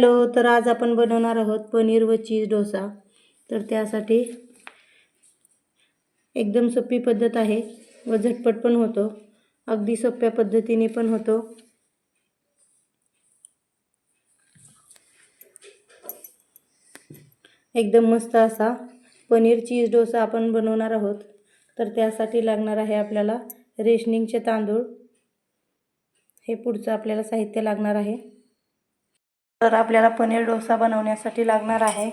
Hello तर आज आपण बनवणार आहोत पनीर व चीज डोसा. तर त्यासाठी एकदम सोपी पद्धत आहे व झटपट पण होतो. अगदी सोप्या पद्धतीने पण होतो. एकदम मस्त असा पनीर चीज डोसा आपण बनवणार आहोत. तर त्यासाठी लागणार आहे आपल्याला रेशनिंगचे तांदूळ. हे पुढचं आपल्याला साहित्य लागणार आहे. तर आपल्याला पनीर डोसा बनवण्यासाठी लागणार आहे.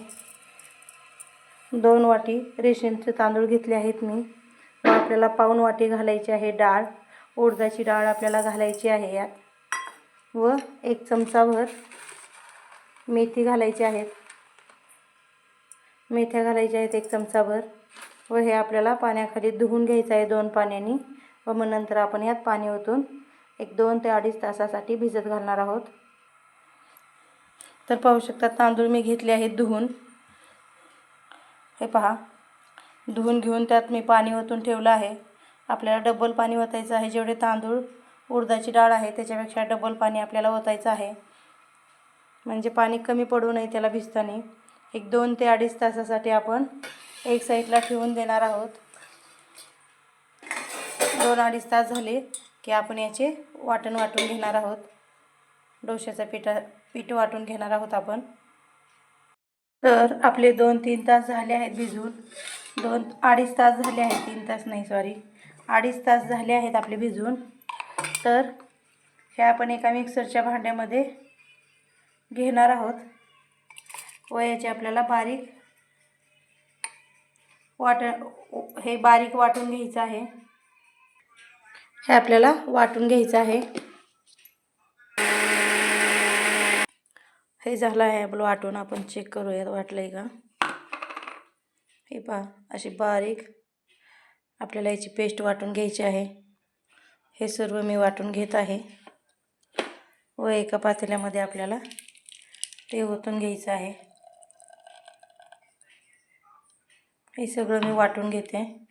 दोन वाटी रेशनचे तांदूळ घेतले आहेत मी. आपल्याला पाऊण वाटी घालायची आहे डाळ. उडदाची डाळ आपल्याला घालायची आहे यात. व एक चमचाभर मेथी घालायची आहेत मेथ्या घालायच्या आहेत एक चमचाभर. व हे आपल्याला पाण्याखाली धुवून घ्यायचं आहे दोन पाण्याने. व मग नंतर आपण यात पाणी ओतून एक दोन ते अडीच तासासाठी भिजत घालणार आहोत. तर पाहू शकता तांदूळ मी घेतले आहेत धुवून. हे पहा धुवून घेऊन त्यात मी पाणी ओतून ठेवलं आहे. आपल्याला डबल पाणी ओतायचं आहे जेवढे तांदूळ उडदाची डाळ आहे त्याच्यापेक्षा डबल पाणी आपल्याला ओतायचं आहे. म्हणजे पाणी कमी पडू नये त्याला भिजताना. एक दोन ते अडीच तासासाठी आपण एक साईडला ठेवून देणार आहोत. दोन अडीच तास झाले की आपण याचे वाटण वाटून घेणार आहोत. डोश्याचा पिठा पीठ वाटून घेणार आहोत आपण. तर आपले दोन तीन तास झाले आहेत भिजून. दोन अडीच तास झाले आहेत. तीन तास नाही सॉरी अडीच तास झाले आहेत आपले भिजून. तर हे आपण एका मिक्सरच्या भांड्यामध्ये घेणार आहोत. व याचे आपल्याला बारीक वाट हे बारीक वाटून घ्यायचं आहे. हे आपल्याला वाटून घ्यायचं आहे. हे झालं आहे आपलं वाटून. आपण चेक करूयात वाटलं आहे का? हे पहा अशी बारीक आपल्याला याची पेस्ट वाटून घ्यायची आहे. हे सर्व मी वाटून घेत आहे. व एका पातेल्यामध्ये आपल्याला ते ओतून घ्यायचं आहे. हे सगळं मी वाटून घेते.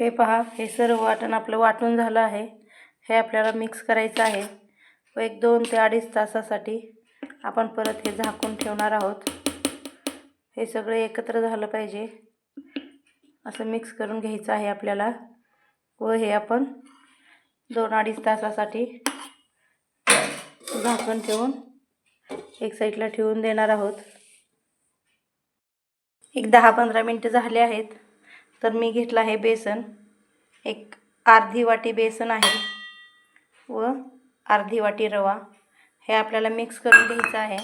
हे पहा हे सर्व वाटण आपलं वाटून झालं आहे. हे आपल्याला मिक्स करायचं आहे. व एक दोन ते अडीच तासासाठी आपण परत हे झाकून ठेवणार आहोत. हे सगळं एकत्र झालं पाहिजे. असं मिक्स करून घ्यायचं आहे आपल्याला. व हे आपण दोन अडीच तासासाठी झाकण ठेवून एक साईडला ठेवून देणार आहोत. एक दहा पंधरा मिनटं झाले आहेत. तर मी घेतलं आहे बेसन. एक अर्धी वाटी बेसन आहे व अर्धी वाटी रवा. हे आपल्याला मिक्स करून घ्यायचं आहे.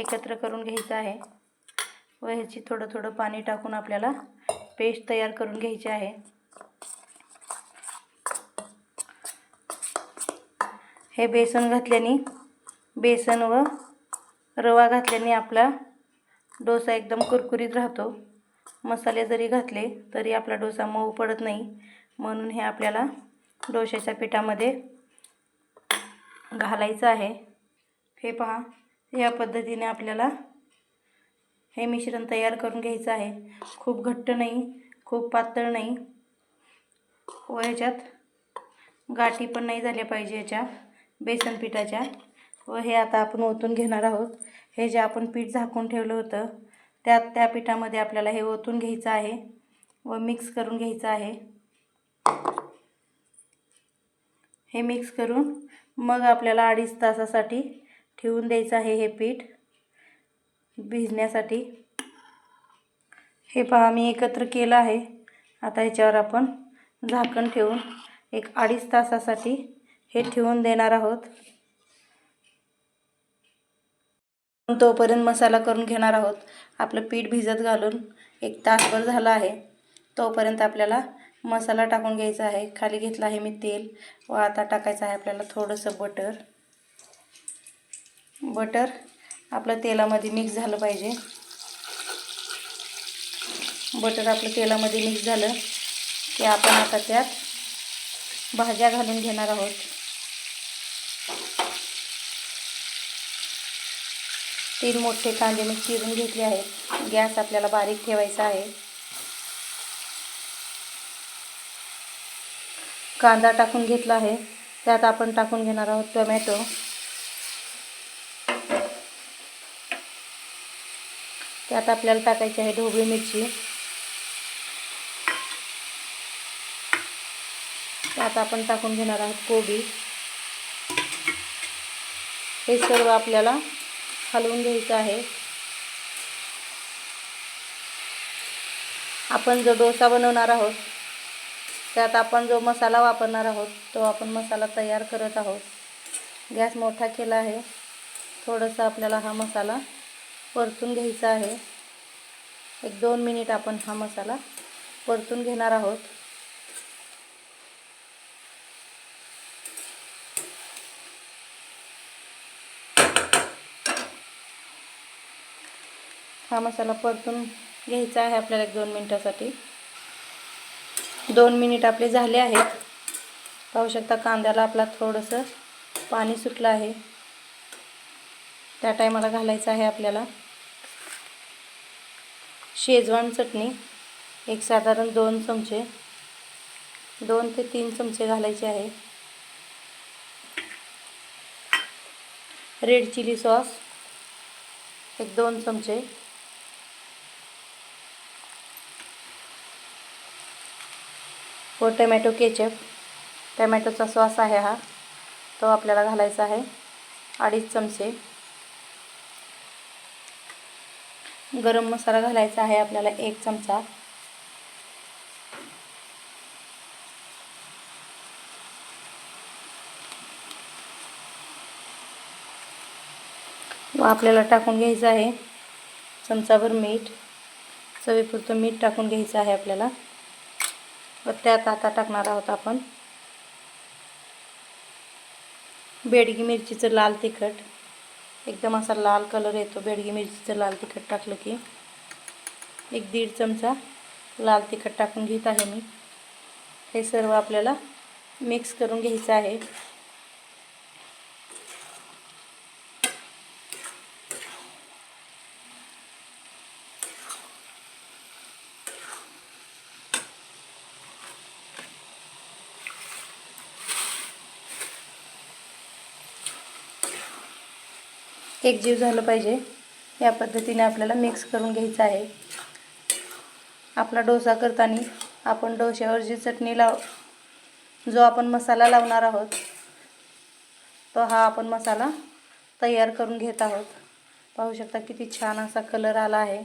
एकत्र करून घ्यायचं आहे व ह्याची थोडं थोडं पाणी टाकून आपल्याला पेस्ट तयार करून घ्यायची आहे. हे बेसन घातल्याने बेसन व रवा घातल्याने आपला डोसा एकदम कुरकुरीत राहतो. मसाले जरी घातले तरी आपला डोसा मऊ पडत नाही. म्हणून हे आपल्याला डोशाच्या पिठामध्ये घालायचं आहे. हे पहा या पद्धतीने आपल्याला हे मिश्रण तयार करून घ्यायचं आहे. खूप घट्ट नाही खूप पातळ नाही. व ह्याच्यात गाठी पण नाही झाल्या पाहिजे याच्या बेसन पिठाच्या. व हे आता आपण ओतून घेणार आहोत. हे जे आपण पीठ झाकून ठेवलं होतं त्यात त्या पिठामध्ये आपल्याला हे ओतून घ्यायचं आहे व मिक्स करून घ्यायचं आहे. हे मिक्स करून मग आपल्याला अडीच तासासाठी ठेवून द्यायचं आहे हे पीठ भिजण्यासाठी. हे पहा मी एकत्र केलं आहे. आता ह्याच्यावर आपण झाकण ठेवून एक अडीच तासासाठी हे ठेवून देणार आहोत. तोपर्यंत मसाला करून घेणार आहोत. आपलं पीठ भिजत घालून एक तासभर झालं आहे. तोपर्यंत आपल्याला मसाला टाकून घ्यायचा आहे. खाली घेतला आहे मी तेल. व आता टाकायचं आहे आपल्याला थोडंसं बटर. बटर आपलं तेलामध्ये मिक्स झालं पाहिजे. बटर आपलं तेलामध्ये मिक्स झालं की आपण आता त्यात भाज्या घालून घेणार आहोत. तीन मोठे कांदे मी चिरून घेतले आहेत गॅस आपल्याला बारीक ठेवायचा आहे. कांदा टाकून घेतला आहे. त्यात आपण टाकून घेणार आहोत टोमॅटो. त्यात आपल्याला टाकायची आहे ढोबळी मिरची. त्यात आपण टाकून घेणार आहोत कोबी. हे सर्व आपल्याला हलवून घ्यायचं आहे. आपण जो डोसा बनवणार आहोत त्यात आपण जो मसाला वापरणार आहोत तो आपण मसाला तयार करत आहोत. गॅस मोठा केला आहे. थोडंसं आपल्याला हा मसाला परतून घ्यायचा आहे. एक दोन मिनिट आपण हा मसाला परतून घेणार आहोत. हा मसाला परतून घ्यायचा आहे आपल्याला एक दोन मिनटासाठी. दोन मिनिट आपले झाले आहेत. पाहू शकता कांद्याला आपला थोडंसं पाणी सुटलं आहे. त्या टायमाला घालायचं आहे आपल्याला. शेजवान चटणी एक साधारण दोन चमचे दोन ते तीन चमचे घालायचे आहे. रेड चिली सॉस एक दोन चमचे. व टमॅटो केचप. टमॅटोचा सॉस आहे हा. तो आपल्याला घालायचा आहे. अडीच चमचे. गरम मसाला घालायचा आहे आपल्याला एक चमचा. व आपल्याला टाकून घ्यायचं आहे चमचाभर मीठ. चवीपुरतं मीठ टाकून घ्यायचं आहे आपल्याला. व त्यात आता टाकणार आहोत आपण. बेडगी मिरचीचं लाल तिखट. एकदम असा लाल कलर येतो. बेडगी मिरचीचं लाल तिखट टाकलं की एक दीड चमचा लाल तिखट टाकून घेत आहे मी. हे सर्व आपल्याला मिक्स करून घ्यायचं आहे. एकजीव झालं पाहिजे. या पद्धतीने आपल्याला मिक्स करून घ्यायचं आहे. आपला डोसा करताना आपण डोश्यावर जी चटणी लाव जो आपण मसाला लावणार आहोत तो हा आपण मसाला तयार करून घेत आहोत. पाहू शकता किती छान असा कलर आला आहे.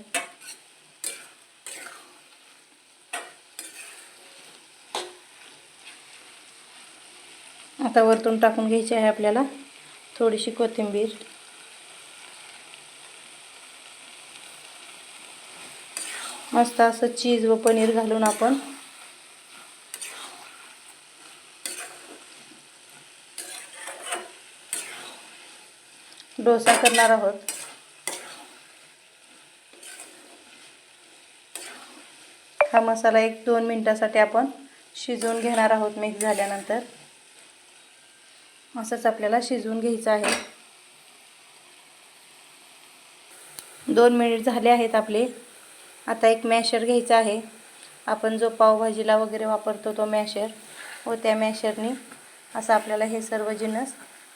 आता वरतून टाकून घ्यायची आहे आपल्याला थोडीशी कोथिंबीर. मस्त असं चीज व पनीर घालून आपण. डोसा करणार आहोत. हा मसाला एक दोन मिनटासाठी आपण शिजवून घेणार आहोत मिक्स झाल्यानंतर. असंच आपल्याला शिजवून घ्यायचं आहे. दोन मिनिट झाले आहेत आपले. आता एक मॅशर घ्यायचा आहे. आपण जो पावभाजीला वगैरे वापरतो तो मॅशर व त्या मॅशरनी असं आपल्याला हे सर्व जिन्नस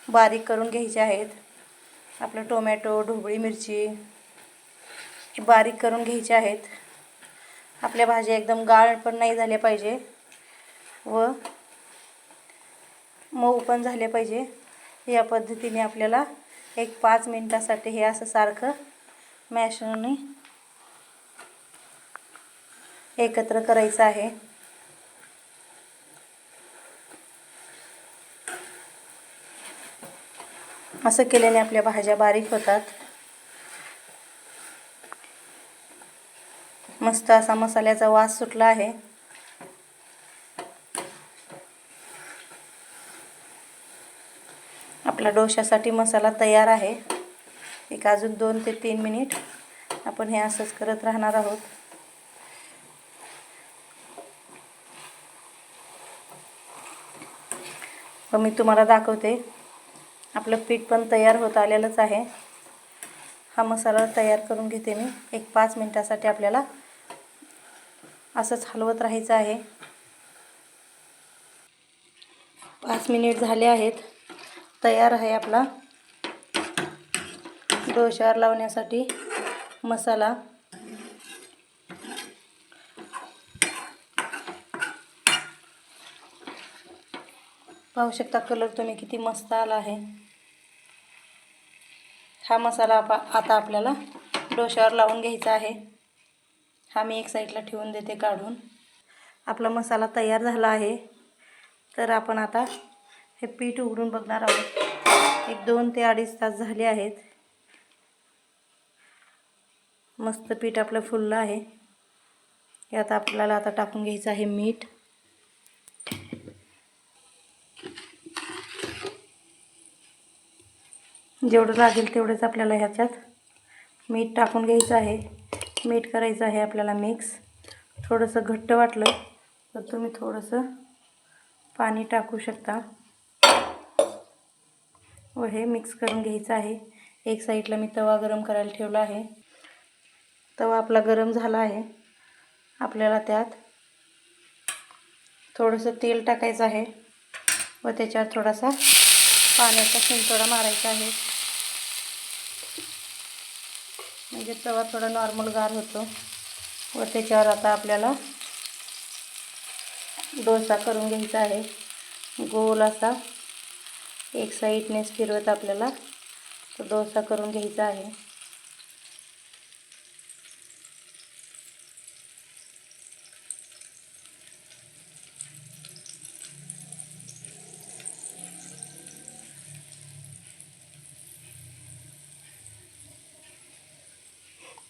बारीक करून घ्यायचे आहेत. आपलं टोमॅटो ढोबळी मिरची बारीक करून घ्यायचे आहेत. आपल्या भाज्या एकदम गाळ पण नाही झाल्या पाहिजे व मऊ पण झाले पाहिजे. या पद्धतीने आपल्याला एक पाच मिनटासाठी हे असं सारखं मॅशरने एकत्र करायचं आहे. असं केल्याने आपल्या भाज्या बारीक होतात. मस्त असा मसाल्याचा वास सुटला आहे. आपला डोशासाठी मसाला तयार आहे. एक अजून दोन ते तीन मिनिट आपण हे असंच करत राहणार आहोत. तर मी तुम्हाला दाखवते. आपलं पीठ पण तयार होत आलेलंच आहे. हा मसाला तयार करून घेते मी. एक पाच मिनटासाठी आपल्याला असंच हलवत राहायचं आहे. पाच मिनिट झाले आहेत. तयार आहे आपला. डोशावर लावण्यासाठी मसाला. पाहू शकता कलर तुम्ही किती मस्त आला आहे. हा मसाला आपा आता आपल्याला डोशावर लावून घ्यायचा आहे. हा मी एक साईडला ठेवून देते काढून. आपला मसाला तयार झाला आहे. तर आपण आता हे पीठ उघडून बघणार आहोत. एक दोन ते अडीच तास झाले आहेत. मस्त पीठ आपलं फुललं आहे. हे आता आपल्याला आता टाकून घ्यायचं आहे मीठ. जेवढं लागेल तेवढंच आपल्याला ह्याच्यात मीठ टाकून घ्यायचं आहे. मीठ करायचं आहे आपल्याला मिक्स थोडंसं घट्ट वाटलं तर तुम्ही थोडंसं पाणी टाकू शकता. व हे मिक्स करून घ्यायचं आहे. एक साईडला मी तवा गरम करायला ठेवला आहे. तवा आपला गरम झाला आहे. आपल्याला त्यात थोडंसं तेल टाकायचं आहे. व त्याच्यावर थोडासा पाण्याचा शिंतोडा मारायचा आहे. म्हणजे तवा थोडा नॉर्मल गार होतो. व त्याच्यावर आता आपल्याला डोसा करून घ्यायचा आहे. गोल असा एक साईडनेच फिरवत आपल्याला तो डोसा करून घ्यायचा आहे.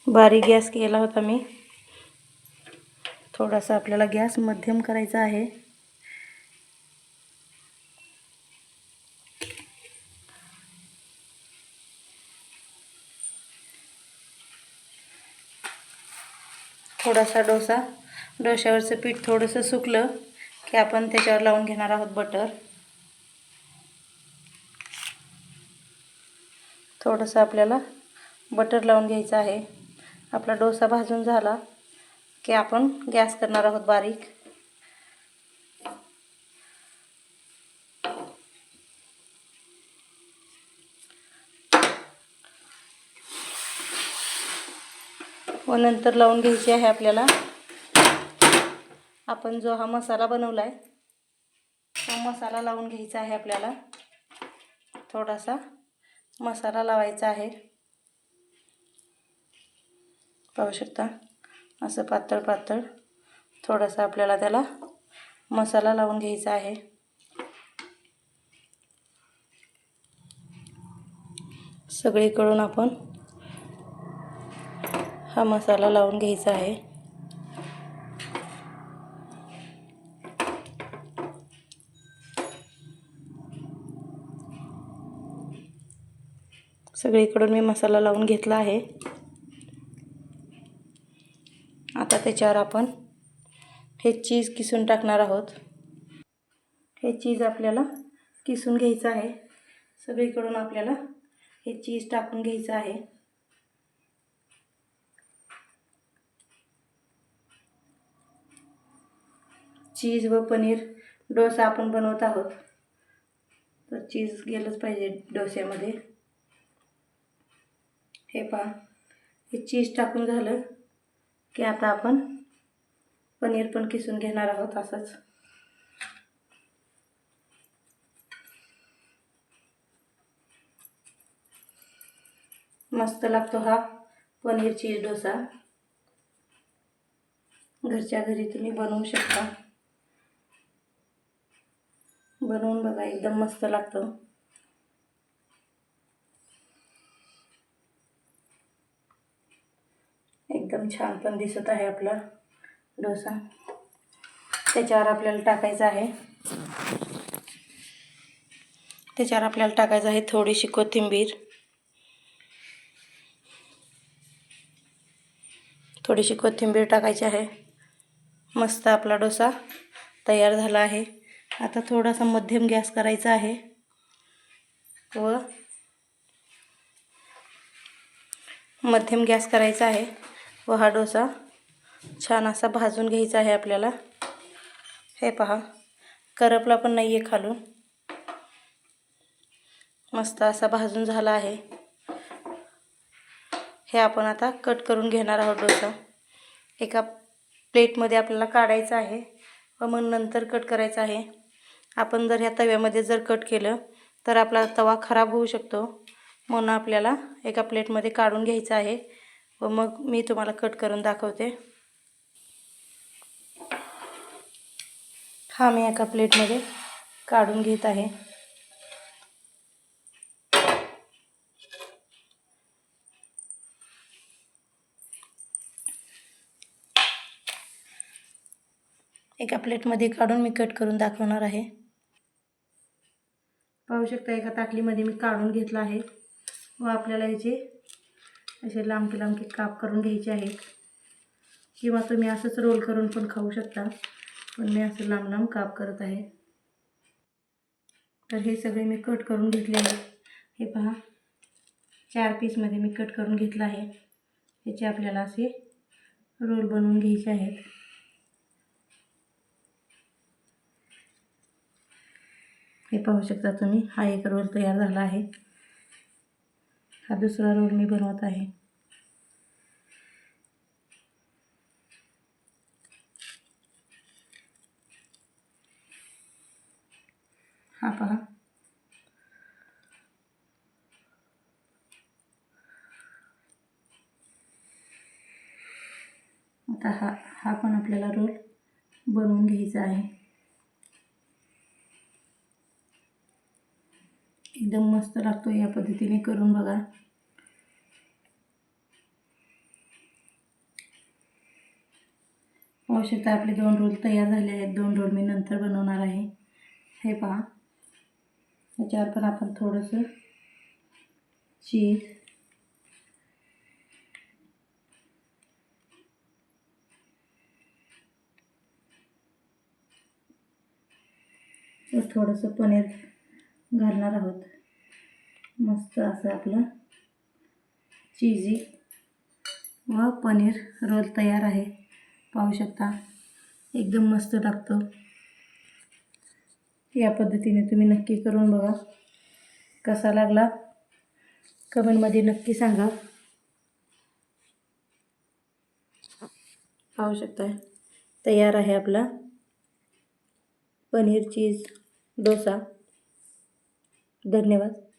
बारीक गॅस केला होता मी. थोडासा आपल्याला गॅस मध्यम करायचा आहे. थोडासा डोसा. डोश्यावरचं पीठ थोडंसं सुकलं की आपण त्याच्यावर लावून घेणार आहोत बटर. थोडंसं आपल्याला बटर लावून घ्यायचं आहे. आपला डोसा भाजून झाला की आपण गॅस करणार आहोत बारीक. व नंतर लावून घ्यायची आहे आपल्याला. आपण जो हा मसाला बनवला आहे तो मसाला लावून घ्यायचा आहे आपल्याला. थोडासा मसाला लावायचा आहे. पाहू शकता. असं पातळ पातळ थोडासा आपल्याला त्याला मसाला लावून घ्यायचा आहे. सगळीकडून आपण हा मसाला लावून घ्यायचा आहे. सगळीकडून मी मसाला लावून घेतला आहे. आता त्याच्यावर आपण हे चीज किसून टाकणार आहोत. हे चीज आपल्याला किसून घ्यायचं आहे. सगळीकडून आपल्याला हे चीज टाकून घ्यायचं आहे. चीज व पनीर डोसा आपण बनवत आहोत. तर चीज गेलंच पाहिजे डोस्यामध्ये. हे पहा हे चीज टाकून झालं. की आता आपण पनीर पण किसून घेणार आहोत असंच. मस्त लागतो हा पनीर चीज डोसा. घरच्या घरी तुम्ही बनवू शकता. बनवून बघा एकदम मस्त लागतं. एकदम छान पण दिसत आहे आपला डोसा. त्याच्यावर आपल्याला टाकायचा आहे. त्याच्यावर आपल्याला टाकायचं आहे थोडीशी कोथिंबीर. थोडीशी कोथिंबीर टाकायची आहे. मस्त आपला डोसा तयार झाला आहे. आता थोडासा मध्यम गॅस करायचा आहे. व मध्यम गॅस करायचा आहे. व हा डोसा छान असा भाजून घ्यायचा आहे आपल्याला. हे पहा करपला पण नाही आहे खालून. मस्त असा भाजून झाला आहे. हे आपण आता कट करून घेणार आहोत डोसा. एका प्लेटमध्ये आपल्याला काढायचं आहे व मग नंतर कट करायचं आहे. आपण जर ह्या तव्यामध्ये जर कट केलं तर आपला तवा खराब होऊ शकतो. म्हणून आपल्याला एका प्लेटमध्ये काढून घ्यायचं आहे. व मग मी तुम्हाला कट करून दाखवते. हा मी एका प्लेटमध्ये काढून घेत आहे. एका प्लेटमध्ये काढून मी कट करून दाखवणार आहे. पाहू शकता एका ताटलीमध्ये मी काढून घेतलं आहे. व आपल्याला याचे असे लांबके लांबके काप करून घ्यायचे आहेत. किंवा तुम्ही असंच रोल करून पण खाऊ शकता. पण मी असं लांब लांब काप करत आहे. तर हे सगळे मी कट करून घेतले आहे हे पहा. चार पीसमध्ये मी कट करून घेतलं आहे. याचे आपल्याला असे रोल बनवून घ्यायचे आहेत. हे पाहू शकता तुम्ही. हा एक रोल तयार झाला आहे. हा दुसरा रोल मी बनवत आहे. हा पहा. आता हा हा पण आपल्याला रोल बनवून घ्यायचा आहे. एकदम मस्त लागतो या पद्धतीने करून बघा. पाहू शकता आपले दोन रोल तयार झाले आहेत. दोन रोल मी नंतर बनवणार आहे. हे पहा. याच्यावर पण आपण थोडंसं चीज थोडंसं पनीर घालणार आहोत. मस्त असं आपलं चिजी व पनीर रोल तयार आहे. पाहू शकता. एकदम मस्त लागतो. या पद्धतीने तुम्ही नक्की करून बघा. कसा लागला? कमेंटमध्ये नक्की सांगा. पाहू शकता तयार आहे आपला पनीर चीज डोसा. धन्यवाद.